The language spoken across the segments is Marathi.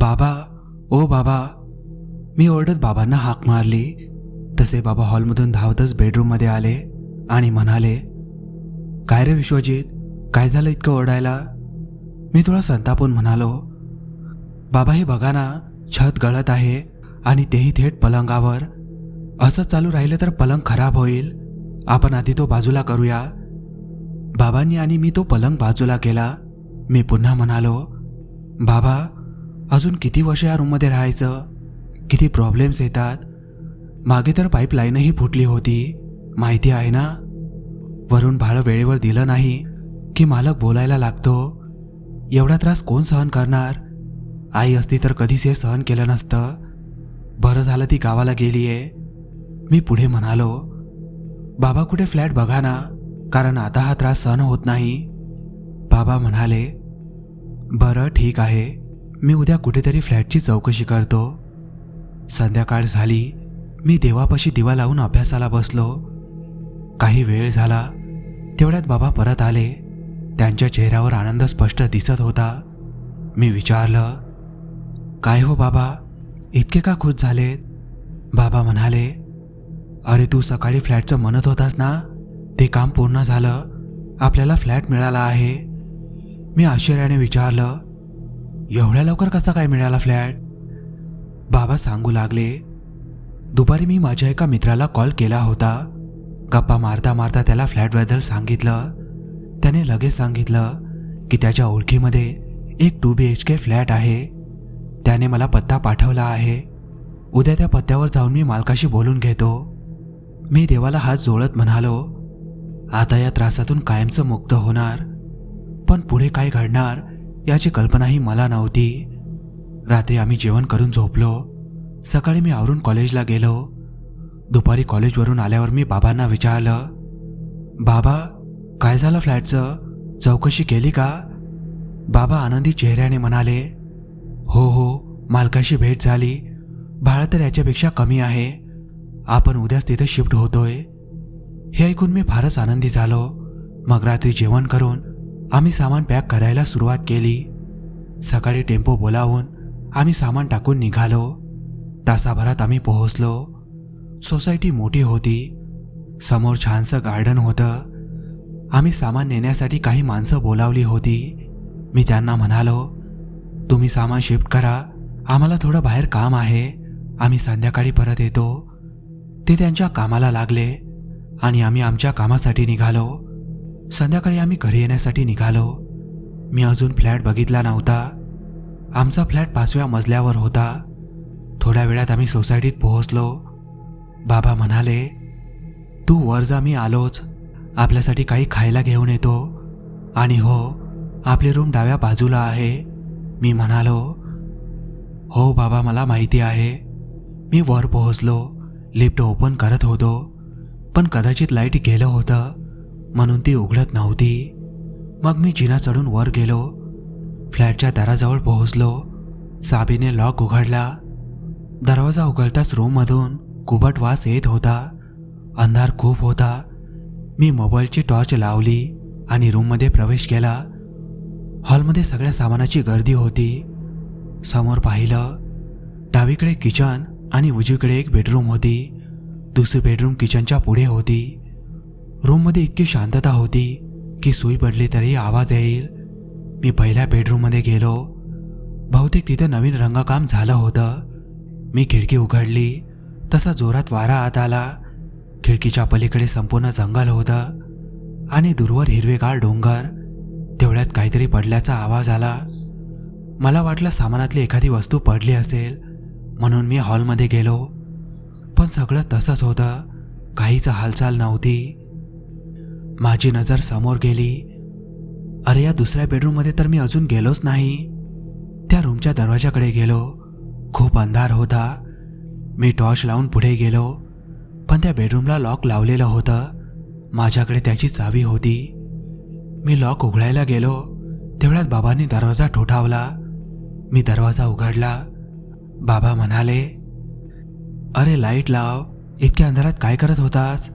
बाबा ओ बाबा मी ओरडत बाबांना हाक मारली. तसे बाबा हॉलमधून धावतच बेडरूममध्ये आले आणि म्हणाले काय रे विश्वजित काय झालं इतकं ओरडायला? मी थोडा संतापून म्हणालो बाबा हे बघा ना छत गळत आहे आणि तेही थेट पलंगावर असं चालू राहिलं तर पलंग खराब होईल. आपण आधी तो बाजूला करूया. बाबांनी आणि मी तो पलंग बाजूला केला. मी पुन्हा म्हणालो बाबा अजून किती वर्ष या रूममध्ये राहायचं? किती प्रॉब्लेम्स येतात? मागे तर पाईपलाईनही फुटली होती. माहिती आहे ना? वरून भाडं वेळेवर दिलं नाही की मालक बोलायला लागतो. एवढा त्रास कोण सहन करणार? आई असती तर कधीच हे सहन केलं नसतं. बरं झालं ती गावाला गेली आहे मी पुढे म्हणालो बाबा कुठे फ्लॅट बघा ना कारण आता हा त्रास सहन होत नाही. बाबा म्हणाले बरं ठीक आहे. मी उद्या कुठेतरी फ्लॅटची चौकशी करतो. संध्याकाळ झाली. मी देवापाशी दिवा लावून अभ्यासाला बसलो. काही वेळ झाला. तेवढ्यात बाबा परत आले. त्यांच्या चेहऱ्यावर आनंद स्पष्ट दिसत होता. मी विचारलं काय हो बाबा? इतके का खुश झालेत? बाबा म्हणाले अरे तू सकाळी फ्लॅटचं म्हणत होतास ना? ते काम पूर्ण झालं. आपल्याला फ्लॅट मिळाला आहे. मी आश्चर्याने विचारलं एवढ्या लवकर कसा काय मिळाला फ्लॅट? बाबा सांगू लागले दुपारी मी माझ्या एका मित्राला कॉल केला होता. गप्पा मारता मारता त्याला फ्लॅटबद्दल सांगितलं. त्याने लगेच सांगितलं की त्याच्या ओळखीमध्ये एक two B H K flat आहे. त्याने मला पत्ता पाठवला आहे. उद्या त्या पत्त्यावर जाऊन मी मालकाशी बोलून घेतो. मी देवाला हात जोडत म्हणालो आता या त्रासातून कायमचं मुक्त होणार पण पुढे काय घडणार याची कल्पनाही मला नव्हती. रात्री आम्ही जेवण करून झोपलो. सकाळी मी आवरून कॉलेजला गेलो. दुपारी कॉलेजवरून आल्यावर मी बाबांना विचारलं बाबा काय झालं फ्लॅटचं? चौकशी केली का? बाबा आनंदी चेहऱ्याने म्हणाले हो हो मालकाशी भेट झाली. भाडं तर याच्यापेक्षा कमी आहे. आपण उद्याच तिथे शिफ्ट होतोय. हे ऐकून मी फारच आनंदी झालो. मग रात्री जेवण करून आम्ही सामान पॅक करायला सुरुवात केली. सकाळी टेम्पो बोलावून आम्ही सामान टाकून निघालो. तासाभरात आम्ही पोहोचलो. सोसायटी मोठी होती. समोर छानसं गार्डन होतं. आम्ही सामान नेण्यासाठी काही माणसं बोलावली होती. मी त्यांना म्हणालो तुम्ही सामान शिफ्ट करा. आम्हाला थोडं बाहेर काम आहे. आम्ही संध्याकाळी परत येतो. ते त्यांच्या कामाला लागले आणि आम्ही आमच्या कामासाठी निघालो. संध्याकाळी आम्ही घरी येण्यासाठी निघालो. मी अजून फ्लॅट बघितला नव्हता. आमचा फ्लॅट पाचव्या मजल्यावर होता. थोड्या वेळात आम्ही सोसायटीत पोहोचलो. बाबा म्हणाले तू वर जा मी आलोच. आपल्यासाठी काही खायला घेऊन येतो. आणि हो आपली रूम डाव्या बाजूला आहे. मी म्हणालो हो बाबा मला माहिती आहे. मी वर पोहोचलो. लिफ्ट ओपन करत होतो. पण कदाचित लाइट गेलं होतं म्हणून ती उघडत नव्हती. मग मी जिना चढून वर गेलो. फ्लॅटच्या दाराजवळ पोहोचलो. साबीने लॉक उघडला. दरवाजा उघडताच रूममधून कुबट वास येत होता. अंधार खूप होता. मी मोबाईलची टॉर्च लावली आणि रूममध्ये प्रवेश केला. हॉलमध्ये सगळ्या सामानाची गर्दी होती. समोर पाहिलं डावीकडे किचन आणि उजवीकडे एक बेडरूम होती. दुसरी बेडरूम किचनच्या पुढे होती. रूममध्ये इतकी शांतता होती की सुई पडली तरी आवाज येईल. मी पहिल्या बेडरूममध्ये गेलो. बहुतेक तिथे नवीन रंगकाम झालं होतं. मी खिडकी उघडली. तसा जोरात वारा आत आला. खिडकीच्या पलीकडे संपूर्ण जंगल होतं. आणि दूरवर हिरवेगार डोंगर. तेवढ्यात काहीतरी पडल्याचा आवाज आला. मला वाटलं सामानातली एखादी वस्तू पडली असेल. म्हणून मी हॉलमध्ये गेलो. पण सगळं तसंच होतं. काहीच हालचाल नव्हती. माझी नजर समोर गेली. अरे या दुसऱ्या बेडरूममध्ये तर मी अजून गेलोच नाही. त्या रूमच्या दरवाजाकडे गेलो. खूप अंधार होता. मी टॉर्च लावून पुढे गेलो. पण त्या बेडरूमला लॉक लावलेलं होतं. माझ्याकडे त्याची चावी होती. मी लॉक उघडायला गेलो. तेवढ्यात बाबांनी दरवाजा ठोठावला. मी दरवाजा उघडला. बाबा म्हणाले अरे लाइट लाव. इतक्या अंधारात काय करत होतास?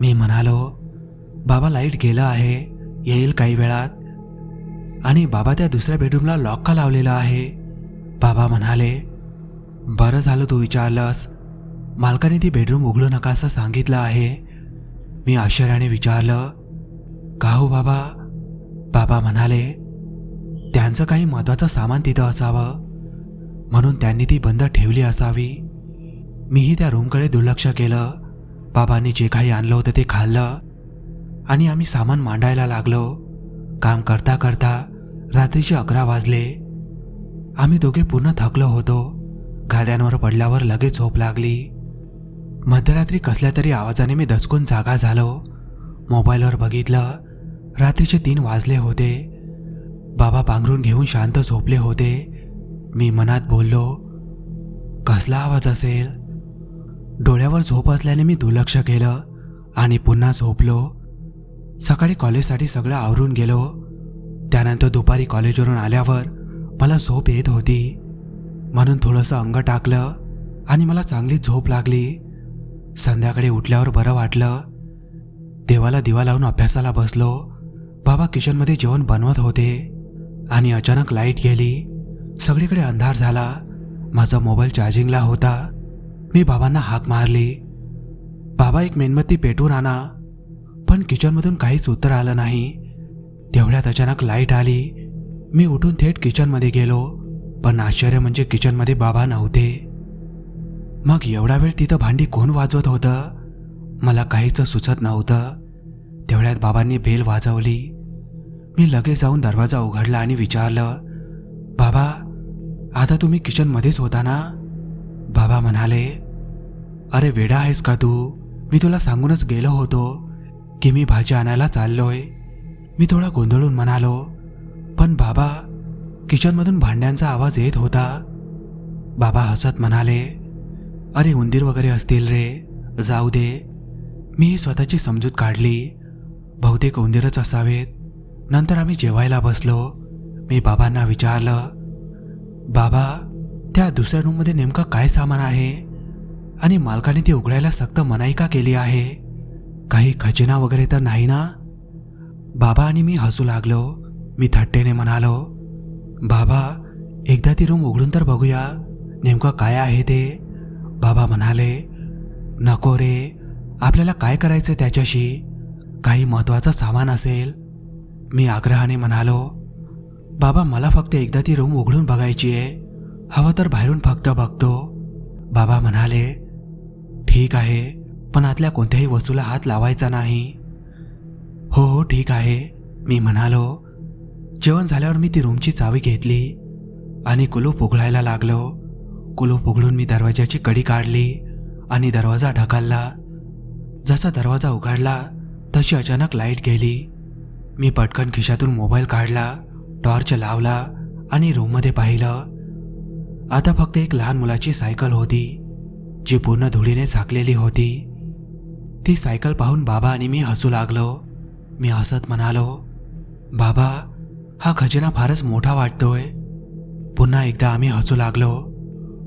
मी म्हणालो बाबा लाइट गेलं आहे. येईल काही वेळात. आणि बाबा त्या दुसऱ्या बेडरूमला लॉक का लावलेला आहे. बाबा म्हणाले बरं झालं तू विचारलंस. मालकाने ती बेडरूम उघडू नका असं सांगितलं आहे. मी आश्चर्याने विचारलं का हो बाबा? बाबा म्हणाले त्यांचं काही महत्वाचं सामान तिथं असावं. म्हणून त्यांनी ती बंद ठेवली असावी. मीही त्या रूमकडे दुर्लक्ष केलं. बाबांनी जे काही आणलं होतं ते खाल्लं. आणि आम्ही सामान मांडायला लागलो. काम करता करता रात्रीचे अकरा वाजले. आम्ही दोघे पूर्ण थकलो होतो. गाद्यांवर पडल्यावर लगेच झोप लागली. मध्यरात्री कसल्या तरी आवाजाने मी दचकून जागा झालो. मोबाईलवर बघितलं. रात्रीचे तीन वाजले होते. बाबा पांघरून घेऊन शांत झोपले होते. मी मनात बोललो कसला आवाज असेल? डोळ्यावर झोप असल्याने मी दुर्लक्ष केलं आणि पुन्हा झोपलो. सकाळी कॉलेजसाठी सगळं आवरून गेलो. त्यानंतर दुपारी कॉलेजवरून आल्यावर मला झोप येत होती. म्हणून थोडंसं अंग टाकलं आणि मला चांगली झोप लागली. संध्याकाळी उठल्यावर बरं वाटलं. देवाला दिवा लावून अभ्यासाला बसलो. बाबा किचनमध्ये जेवण बनवत होते आणि अचानक लाइट गेली. सगळीकडे अंधार झाला. माझा मोबाईल चार्जिंगला होता. मी बाबांना हाक मारली. बाबा एक मेणबत्ती पेटून आणा. पण किचनमधून काहीच उत्तर आलं नाही. तेवढ्यात अचानक लाइट आली. मी उठून थेट किचनमध्ये गेलो. पण आश्चर्य म्हणजे किचनमध्ये बाबा नव्हते. मग एवढा वेळ तिथं भांडी कोण वाजवत होतं? मला काहीच सुचत नव्हतं. तेवढ्यात बाबांनी बेल वाजवली. मी लगेच जाऊन दरवाजा उघडला आणि विचारलं बाबा आता तुम्ही किचनमध्येच होता ना? बाबा म्हणाले अरे वेडा आहेस का तू? मी तुला सांगूनच गेलो होतो की मी भाजी आणायला चाललोय. मी थोडा गोंधळून म्हणालो पण बाबा किचनमधून भांड्यांचा आवाज येत होता. बाबा हसत म्हणाले अरे उंदीर वगैरे असतील रे जाऊ दे. मी ही स्वतःची समजूत काढली. बहुतेक उंदीरच असावेत. नंतर आम्ही जेवायला बसलो. मी बाबांना विचारलं बाबा त्या दुसऱ्या रूममध्ये नेमकं काय सामान आहे? आणि मालकाने ते उघडायला सक्त मनाई का केली आहे? काही खजिना वगैरे तर नाही ना? बाबा आणि मी हसू लागलो. मी थट्टेने म्हणालो बाबा एकदा ती रूम उघडून तर बघूया. नेमकं काय आहे ते? बाबा म्हणाले नको रे. आपल्याला काय करायचं त्याच्याशी? काही महत्वाचं सामान असेल. मी आग्रहाने म्हणालो बाबा मला फक्त एकदा ती रूम उघडून बघायची आहे. हवं तर बाहेरून फक्त बघतो. बाबा म्हणाले ठीक आहे पण आतल्या कोणत्याही वस्तूला हात लावायचा नाही. हो हो ठीक आहे मी म्हणालो. जेवण झाल्यावर मी ती रूमची चावी घेतली आणि कुलूप उघडायला लागलो. कुलूप उघडून मी दरवाजाची कडी काढली आणि दरवाजा ढकलला. जसा दरवाजा उघडला तशी अचानक लाइट गेली. मी पटकन खिशातून मोबाईल काढला. टॉर्च लावला आणि रूममध्ये पाहिलं. आता फक्त एक लहान मुलाची सायकल होती जी पूर्ण धुळीने झाकलेली होती. ती सायकल पाहून बाबा आणि मी हसू लागलो. मी हसत म्हणालो बाबा हा खजिना फारच मोठा वाटतोय. पुन्हा एकदा आम्ही हसू लागलो.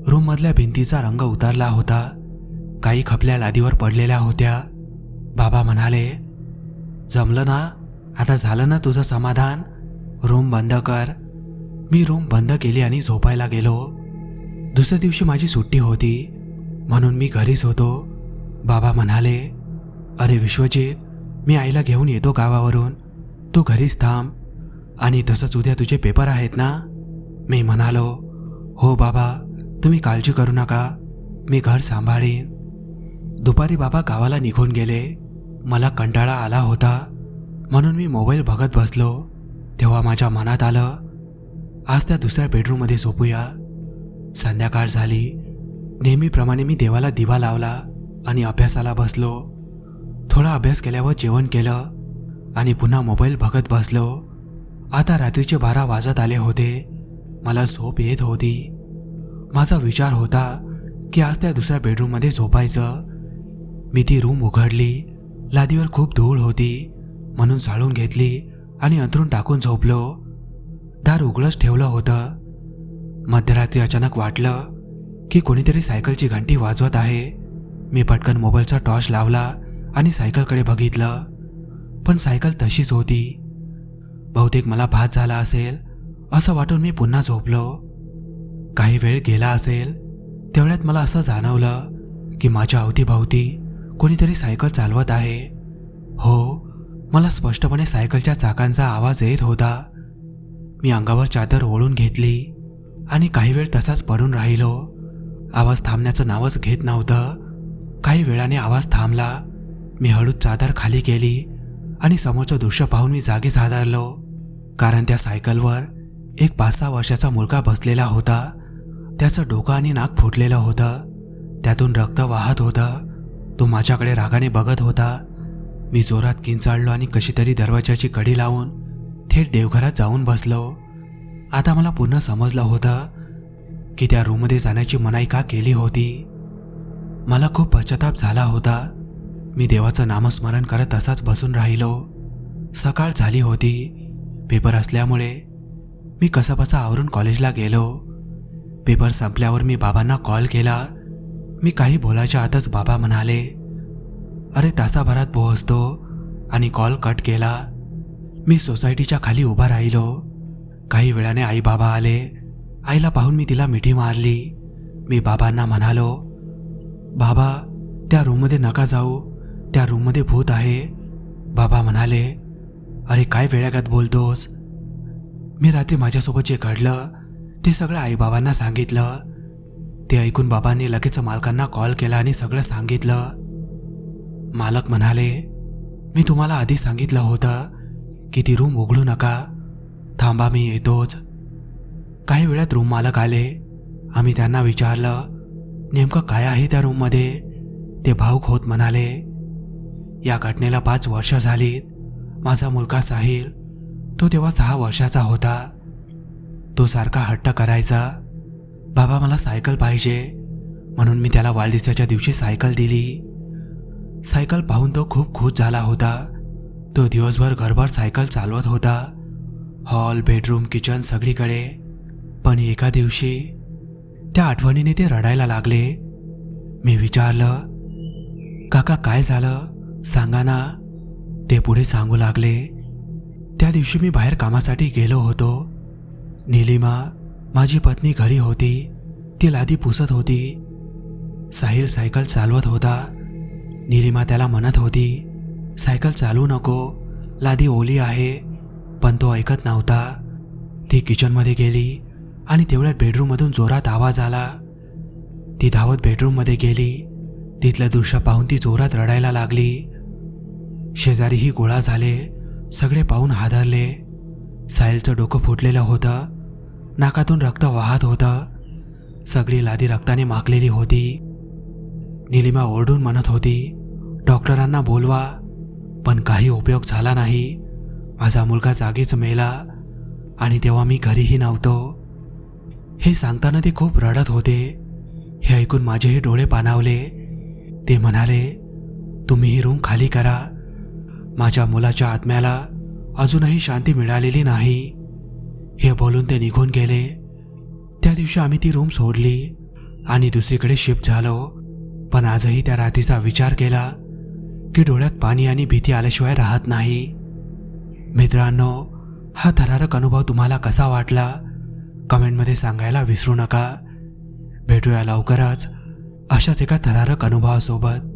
रूममधल्या भिंतीचा रंग उतरला होता. काही खपल्या लादीवर पडलेल्या होत्या. बाबा म्हणाले जमलं ना? आता झालं ना तुझं समाधान? रूम बंद कर. मी रूम बंद केली आणि झोपायला गेलो. दुसऱ्या दिवशी माझी सुट्टी होती. म्हणून मी घरीच होतो. बाबा म्हणाले अरे विश्वजित मी आईला घेऊन येतो गावावरून. तू घरीच थांब. आणि तसंच उद्या तुझे पेपर आहेत ना? मी म्हणालो हो बाबा तुम्ही काळजी करू नका. मी घर सांभाळीन. दुपारी बाबा गावाला निघून गेले. मला कंटाळा आला होता. म्हणून मी मोबाईल बघत बसलो. तेव्हा माझ्या मनात आलं आज त्या दुसऱ्या बेडरूममध्ये झोपूया. संध्याकाळ झाली. नेहमीप्रमाणे मी देवाला दिवा लावला आणि अभ्यासाला बसलो. थोडा अभ्यास केल्यावर जेवण केलं आणि पुन्हा मोबाईल बघत बसलो. आता रात्रीचे बारा वाजत आले होते. मला झोप येत होती. माझा विचार होता की आज त्या दुसऱ्या बेडरूममध्ये झोपायचं. मी ती रूम उघडली. लादीवर खूप धूळ होती. म्हणून जाळून घेतली. आणि अंथरून टाकून झोपलो. दार उघडंच ठेवलं होतं. मध्यरात्री अचानक वाटलं की कोणीतरी सायकलची घंटी वाजवत आहे. मी पटकन मोबाईलचा टॉर्च लावला आणि सायकलकडे बघितलं. पण सायकल तशीच होती. बहुतेक मला भात झाला असेल असं वाटून मी पुन्हा झोपलो. काही वेळ गेला असेल तेवढ्यात मला असं जाणवलं की माझ्या अवतीभोवती कोणीतरी सायकल चालवत आहे. हो मला स्पष्टपणे सायकलच्या चाकांचा आवाज येत होता. मी अंगावर चादर ओढून घेतली आणि काही वेळ तसाच पडून राहिलो. आवाज थांबण्याचं नावच घेत नव्हतं. काही वेळाने आवाज थांबला. मी हळूच चादर खाली केली आणि समोरचं दृश्य पाहून मी जागीच हादरलो कारण त्या सायकलवर एक पाच सहा वर्षाचा मुलगा बसलेला होता. त्याचं डोकं आणि नाक फुटलेलं होतं. त्यातून रक्त वाहत होतं. तो माझ्याकडे रागाने बघत होता. मी जोरात किंचाळलो आणि कशी तरी दरवाजाची कडी लावून थेट देवघरात जाऊन बसलो. आता मला पुन्हा समजलं होतं की त्या रूममध्ये जाण्याची मनाई का केली होती. मला खूप पश्चाताप झाला होता. मी देवाचं नामस्मरण करत तसाच बसून राहिलो. सकाळ झाली होती. पेपर असल्यामुळे मी कसाबसा आवरून कॉलेजला गेलो. पेपर संपल्यावर मी बाबांना कॉल केला. मी काही बोलायच्या आतच बाबा म्हणाले अरे तासाभरात पोहोचतो आणि कॉल कट केला. मी सोसायटीच्या खाली उभा राहिलो. काही वेळाने आई बाबा आले. आईला पाहून मी तिला मिठी मारली. मी बाबांना म्हणालो बाबा त्या रूममध्ये नका जाऊ. त्या रूममध्ये भूत आहे. बाबा म्हणाले अरे काय वेळागत बोलतोस. मी रात्री माझ्यासोबत जे घडलं ते सगळं आईबाबांना सांगितलं. ते ऐकून बाबांनी लगेच मालकांना कॉल केला आणि सगळं सांगितलं. मालक म्हणाले मी तुम्हाला आधी सांगितलं होतं की ती रूम उघडू नका. थांबा मी येतोच. काही वेळात रूम मालक आले. आम्ही त्यांना विचारलं नेमकं काय आहे त्या रूममध्ये ते भाऊक होत म्हणाले या घटनेला पाच वर्ष झालीत. माझा मुलगा साहिल तो तेव्हा सहा वर्षाचा होता. तो सारखा हट्ट करायचा. बाबा मला सायकल पाहिजे. म्हणून मी त्याला वाढदिवसाच्या दिवशी सायकल दिली. सायकल पाहून तो खूप खुश झाला होता. तो दिवसभर घरभर सायकल चालवत होता. हॉल बेडरूम किचन सगळीकडे. पण एका दिवशी त्या आठवणीने ते रडायला लागले. मी विचारलं काका काय झालं? सांगा ना. ते पुढे सांगू लागले त्या दिवशी मी बाहेर कामासाठी गेलो होतो. निलिमा माझी पत्नी घरी होती. ती लादी पुसत होती. साहिल सायकल चालवत होता. निलिमा त्याला म्हणत होती सायकल चालू नको लादी ओली आहे पण तो ऐकत नव्हता. ती किचनमध्ये गेली आणि तेवढ्यात बेडरूममधून जोरात आवाज आला. ती धावत बेडरूममध्ये गेली. तिथलं दृश्य पाहून ती जोरात रडायला लागली. शेजारीही गोळा झाले सगळे पाहून हादरले. साहिलचं डोकं फुटलेलं होतं. नाकातून रक्त वाहत होतं. सगळी लादी रक्ताने माखलेली होती. निलिमा ओरडून म्हणत होती डॉक्टरांना बोलवा. पण काही उपयोग झाला नाही. माझा मुलगा जागीच मेला आणि तेव्हा मी घरीही नव्हतो. हे सांगताना ते खूप रडत होते. हे ऐकून माझेही डोळे पाणावले. ते म्हणाले तुम्ही ही रूम खाली करा. माझ्या मुलाच्या आत्म्याला अजूनही शांती मिळालेली नाही. हे बोलून ते निघून गेले. त्या दिवशी आम्ही ती रूम सोडली आणि दुसरीकडे शिफ्ट झालो. पण आजही त्या रात्रीचा विचार केला. की डोळ्यात पाणी आणि भीती आल्याशिवाय राहत नाही. मित्रांनो हा थरारक अनुभव तुम्हाला कसा वाटला? कमेंटमध्ये सांगायला विसरू नका. भेटूया लवकरच अशाच एका थरारक अनुभवासोबत.